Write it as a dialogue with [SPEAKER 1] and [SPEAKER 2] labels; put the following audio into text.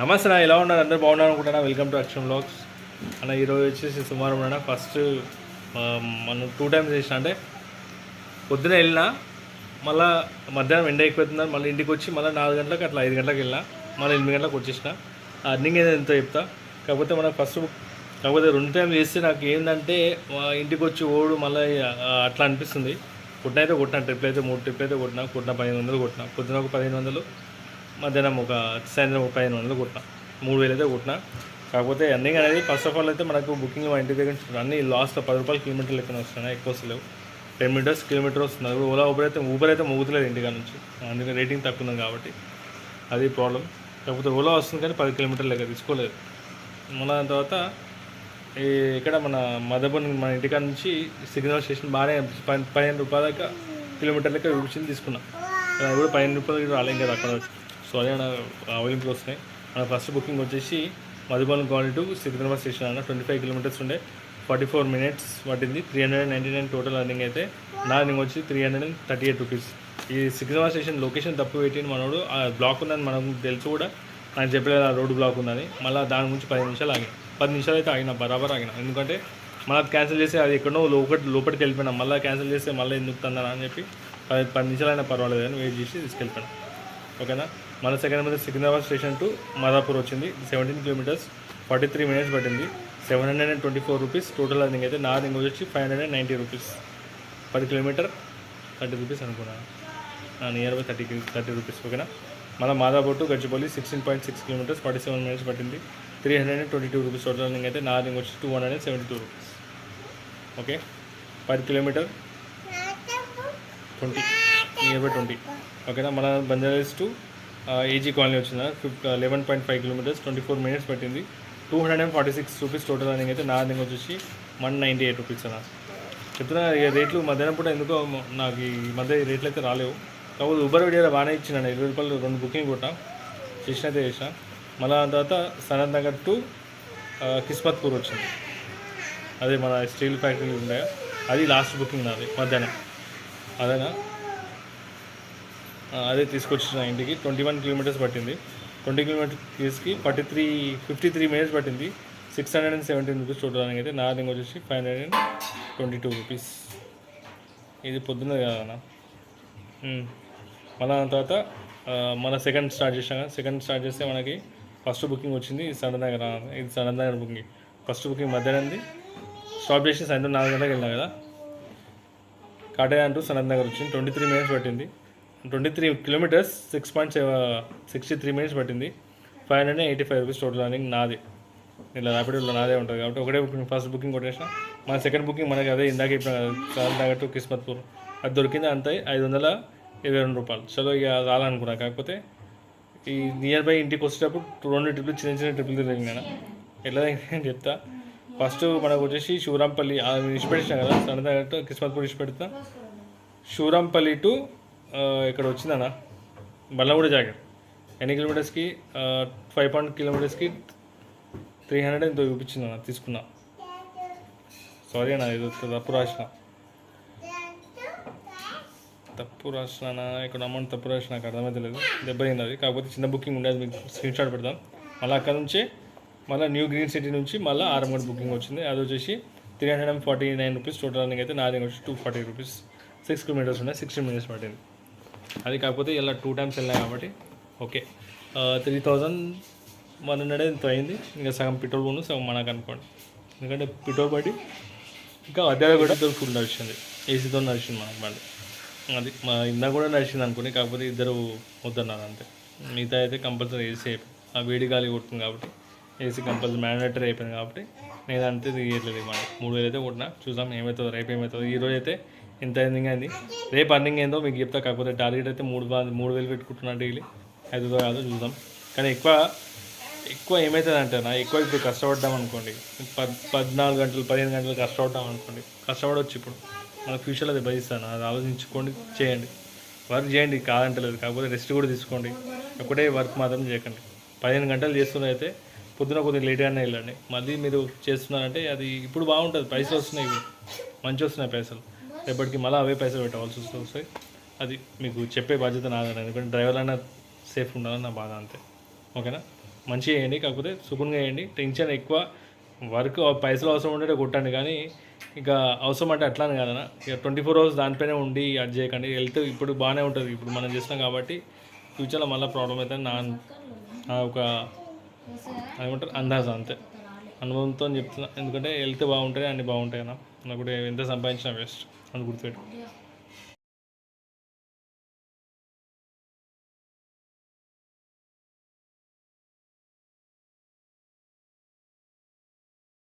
[SPEAKER 1] నమస్తే నా ఎలా ఉన్నారు? అందరూ బాగున్నారు అనుకుంటున్నా. వెల్కమ్ టు అక్షన్ బ్లాగ్స్ అన్న ఈరోజు వచ్చేసి సుమారు ఫస్ట్ మనం టూ టైమ్స్ చేసిన అంటే పొద్దున వెళ్ళినా మళ్ళా మధ్యాహ్నం ఎండ ఎక్కుతుందని మళ్ళీ ఇంటికి వచ్చి మళ్ళీ నాలుగు గంటలకు అట్లా ఐదు గంటలకు వెళ్ళినా మళ్ళీ ఎనిమిది గంటలకు వచ్చేసిన. అర్నింగ్ ఏదో ఎంతో చెప్తా. కాకపోతే మనకు ఫస్ట్ కాకపోతే రెండు టైం చేస్తే నాకు ఏంటంటే మా ఇంటికి వచ్చి ఓడు మళ్ళీ అట్లా అనిపిస్తుంది. కొట్టిన అయితే కొట్టిన ట్రిప్ అయితే మూడు ట్రిప్ అయితే కొట్టినా కొట్టిన పదిహేను వందలు కొట్టిన. పొద్దున ఒక పదిహేను వందలు మధ్యాహ్నం ఒక సాయంత్రం ఒక పదిహేను వందలు కొట్టిన. మూడు వేలు అయితే కొట్టిన. కాకపోతే రన్నింగ్ అనేది ఫస్ట్ ఆఫ్ ఆల్ అయితే మనకు బుకింగ్ మా ఇంటి దగ్గర నుంచి అన్ని లాస్ట్ పది రూపాయలు కిలోమీటర్ లెక్కన వస్తున్నాయి. ఎక్కువ వస్తలేవు టెన్ మీటర్స్ కిలోమీటర్ వస్తున్నారు ఓలా ఊబర్ అయితే ఊబర్ అయితే మోగుతలేదు ఇంటికాడ నుంచి. అందుకే రేటింగ్ తక్కువ ఉంది కాబట్టి అది ప్రాబ్లం కాకపోతే ఓలా వస్తుంది కానీ పది కిలోమీటర్లు లెక్క తీసుకోలేదు. మన దాని తర్వాత ఈ ఇక్కడ మన మదబన్ మన ఇంటికాడ నుంచి సిగ్నల్ స్టేషన్ బాగానే పదిహేను రూపాయల దాకా కిలోమీటర్ లెక్క చూపించింది తీసుకున్నాం. కూడా పదిహేను రూపాయలు రాలేం కదా అక్కడ. సో అదే నా అవైలబుల్ వస్తున్నాయి. మన ఫస్ట్ బుకింగ్ వచ్చేసి Madhuban colony to Secunderabad station అన్న ట్వంటీ ఫైవ్ కిలోమీటర్స్ ఉండే. ఫార్టీ ఫోర్ మినిట్స్ పట్టింది. Three hundred ninety nine total earning అయితే నా అర్నింగ్ వచ్చి three hundred and thirty eight rupees. ఈ సికింద్రాబాద్ స్టేషన్ లొకేషన్ తప్పు పెట్టిన మనోడు. ఆ బ్లాక్ ఉందని మనకు తెలుసు కూడా. ఆయన చెప్పలేదు ఆ రోడ్డు బ్లాక్ ఉందని మళ్ళీ దాని గురించి పది నిమిషాలు ఆగిన. పది నిమిషాలు అయితే ఆగిన బరాబర్ ఆగిన. ఎందుకంటే మళ్ళీ క్యాన్సిల్ చేసి అది ఎక్కడో లోపటి లోపలికి వెళ్ళిపోయినా. మళ్ళీ క్యాన్సిల్ చేస్తే మళ్ళీ ఎందుకు తందని అని చెప్పి పది పది నిమిషాలు అయినా పర్వాలేదు అని వెయిట్ చేసి తీసుకెళ్ళిపోయినా. ఓకేనా? మన సెకండ్ మీద సికింద్రాబాద్ స్టేషన్ టు మాదాపూర్ వచ్చింది. Seventeen kilometres forty three minutes పట్టింది. Seven hundred and twenty four rupees total earning అయితే నా అర్నింగ్ వచ్చి five hundred and ninety rupees పది కిలోమీటర్ థర్టీ రూపీస్ అనుకున్నాను near by thirty thirty rupees ఓకేనా? మళ్ళీ Madapur to Gachibowli sixteen point six kilometres forty seven minutes పట్టింది. Three hundred and twenty two rupees total earning అయితే నా earning వచ్చి two hundred and seventy two rupees okay? Per kilometre twenty near by twenty ఓకేనా మన Banjaras to AG colony వచ్చిందా? ఫిఫ్ eleven point five kilometres twenty four minutes పట్టింది. Two hundred and forty six rupees total earning అయితే నా earning వచ్చేసి one ninety eight rupees అన్న. చెప్తున్నా ఇక రేట్లు మధ్యాహ్నం పూట ఎందుకో నాకు ఈ మధ్య రేట్లు అయితే రాలేవు. కాకపోతే ఉబర్ వీడియోలో బాగానే ఇచ్చిన ఇరవై రూపాయలు రెండు బుకింగ్ కొట్టా. చేసిన అయితే చేసిన మళ్ళీ దాని తర్వాత సనత్ నగర్ టు కిస్మత్పూర్ వచ్చింది. అదే మన స్టీల్ ఫ్యాక్టరీలు ఉన్నాయా? అది లాస్ట్ బుకింగ్ నాది మధ్యాహ్నం. అదేనా? అదే తీసుకొచ్చిన ఇంటికి. ట్వంటీ వన్ కిలోమీటర్స్ పట్టింది. Twenty కిలోమీటర్స్కి forty three fifty three minutes పట్టింది. Six hundred and seventeen rupees total అయితే నా రింగ్ వచ్చేసి five hundred and twenty two rupees ఇది పొద్దున్న కాదన్నా మళ్ళీ దాని తర్వాత మన సెకండ్ స్టార్ట్ చేసాం సెకండ్ స్టార్ట్ చేస్తే మనకి ఫస్ట్ బుకింగ్ వచ్చింది. ఇది సడన్ దగ్గర ఇది సడన్ దగ్గర బుకింగ్ ఫస్ట్ బుకింగ్ మధ్యాహ్నంది. స్టాప్ చేసి సాయంత్రం నాలుగు గంటలకు వెళ్ళినా కదా. కాటే అంటూ సడన్ దగ్గర వచ్చింది. ట్వంటీ త్రీ మినిట్స్ పట్టింది. Twenty three kilometres six point sixty three minutes పట్టింది. Five hundred eighty five rupees total running నాది. ఇలా ర్యాపిడోలో నాదే ఉంటుంది కాబట్టి ఒకటే బుకింగ్ ఫస్ట్ బుకింగ్ కొట్టేసిన. మన సెకండ్ బుకింగ్ మనకి అదే ఇందాక ఇప్పుడు సనత్ టు కిస్మత్పూర్. అది దొరికింది అంతే ఐదు వందల ఇరవై రెండు రూపాయలు. చలో ఇక రాలనుకున్నా కాకపోతే ఈ నియర్ బై ఇంటికి వచ్చేటప్పుడు రెండు ట్రిప్లు చిన్న చిన్న ట్రిప్లు తిరిగి నేను ఎలా నేను చెప్తా. ఫస్ట్ మనకు వచ్చేసి శివరాంపల్లి ఆ ఇచ్చిపెట్టిన కదా సన్నదాగట్టు కిస్మత్పూర్ ఇచ్చిపెడతా శివరాంపల్లి టు ఇక్కడ వచ్చిందన్న. బల్లగూడ జాకెట్. ఎన్ని కిలోమీటర్స్కి? ఫైవ్ పాయింట్ కిలోమీటర్స్కి త్రీ హండ్రెడ్ ఎంతో చూపించింది అన్న తీసుకున్నా. సారీ అన్న ఇది తప్పు రాసిన. తప్పు రాసినా ఇక్కడ అమౌంట్ తప్పు రాసిన నాకు అర్థమైతే లేదు దెబ్బతింది అది. కాకపోతే చిన్న బుకింగ్ ఉండేది మీకు స్క్రీన్ షాట్ పెడతాం. మళ్ళీ అక్కడ నుంచి మళ్ళీ న్యూ గ్రీన్ సిటీ నుంచి మళ్ళీ ఆరంగడ్ బుకింగ్ వచ్చింది. అది వచ్చేసి three hundred and forty nine rupees total అయితే అయితే నాది వచ్చి two forty rupees six kilometres ఉన్నాయి సిక్స్టీన్ మినిట్స్ పట్టింది. అది కాకపోతే ఇలా టూ టైమ్స్ వెళ్ళాయి కాబట్టి okay three thousand one hundred ఎంత అయింది. ఇంకా సగం పెట్రోల్ పోను సగం మనకు అనుకోండి. ఎందుకంటే పెట్రోల్ బట్టి ఇంకా అదే కూడా ఇద్దరు ఫుల్ నడిచింది. ఏసీతో నడిచింది మనకు మళ్ళీ అది మా ఇందా కూడా నడిచింది అనుకోండి కాకపోతే ఇద్దరు వద్దన్నారు అంతే. మిగతా అయితే కంపల్సరీ ఏసీ అయిపోయింది ఆ వేడి గాలి కొడుతుంది కాబట్టి ఏసీ కంపల్సరీ మ్యాండేటరీ అయిపోయింది కాబట్టి నేను అంతే తీయట్లేదు మన మూడు వేలు అయితే కొట్టినా చూసాం ఏమవుతుందో రేపు ఏమవుతుందో ఈ రోజు అయితే ఇంత ఎండింగ్ అయింది. రేపు అర్నింగ్ ఏందో మీకు చెప్తా. కాకపోతే టార్గెట్ అయితే మూడు మూడు వేలు పెట్టుకుంటున్నా డైలీ అవుతుందో కాదో చూద్దాం. కానీ ఎక్కువ ఎక్కువ ఏమవుతుందంటే నా ఎక్కువ ఇప్పుడు కష్టపడ్డాం అనుకోండి. పద్ పద్నాలుగు గంటలు పదిహేను గంటలు కష్టపడ్డాం అనుకోండి. కష్టపడవచ్చు ఇప్పుడు. మన ఫ్యూచర్లో అది భరిస్తాను? అది ఆలోచించుకోండి చేయండి. వర్క్ చేయండి కాదంటలేదు. కాకపోతే రెస్ట్ కూడా తీసుకోండి. ఒకటే వర్క్ మాత్రం చేయకండి. పదిహేను గంటలు చేస్తున్నైతే పొద్దున కొద్దిగా లేట్గానే వెళ్ళండి. మళ్ళీ మీరు చేస్తున్నారంటే అది ఇప్పుడు బాగుంటుంది. పైసలు వస్తున్నాయి ఇప్పుడు. మంచి వస్తున్నాయి పైసలు. రేపటికి మళ్ళీ అవే పైసలు పెట్టవలసి వస్తాయి. అది మీకు చెప్పే బాధ్యత నాదని ఎందుకంటే డ్రైవర్ అయినా సేఫ్ ఉండాలని నా బాధ అంతే. ఓకేనా? మంచిగా చేయండి కాకపోతే సుకున్గా చేయండి టెన్షన్ ఎక్కువ. వర్క్ పైసలు అవసరం ఉంటే కొట్టండి. కానీ ఇక అవసరం అంటే అట్లానే కదనా ఇక ట్వంటీ ఫోర్ అవర్స్ దానిపైనే ఉండి అది చేయకండి. హెల్త్ ఇప్పుడు బాగానే ఉంటుంది. ఇప్పుడు మనం చేస్తున్నాం కాబట్టి ఫ్యూచర్లో మళ్ళీ ప్రాబ్లం అవుతుంది. నా నా ఒక ఏమంటారు అందాజ అంతే. అనుభవంతో చెప్తున్నా. ఎందుకంటే హెల్త్ బాగుంటుంది అన్నీ బాగుంటాయి అన్న. నాకు కూడా ఎంత సంపాదించినా వేస్ట్. అని గుర్తుపెట్టు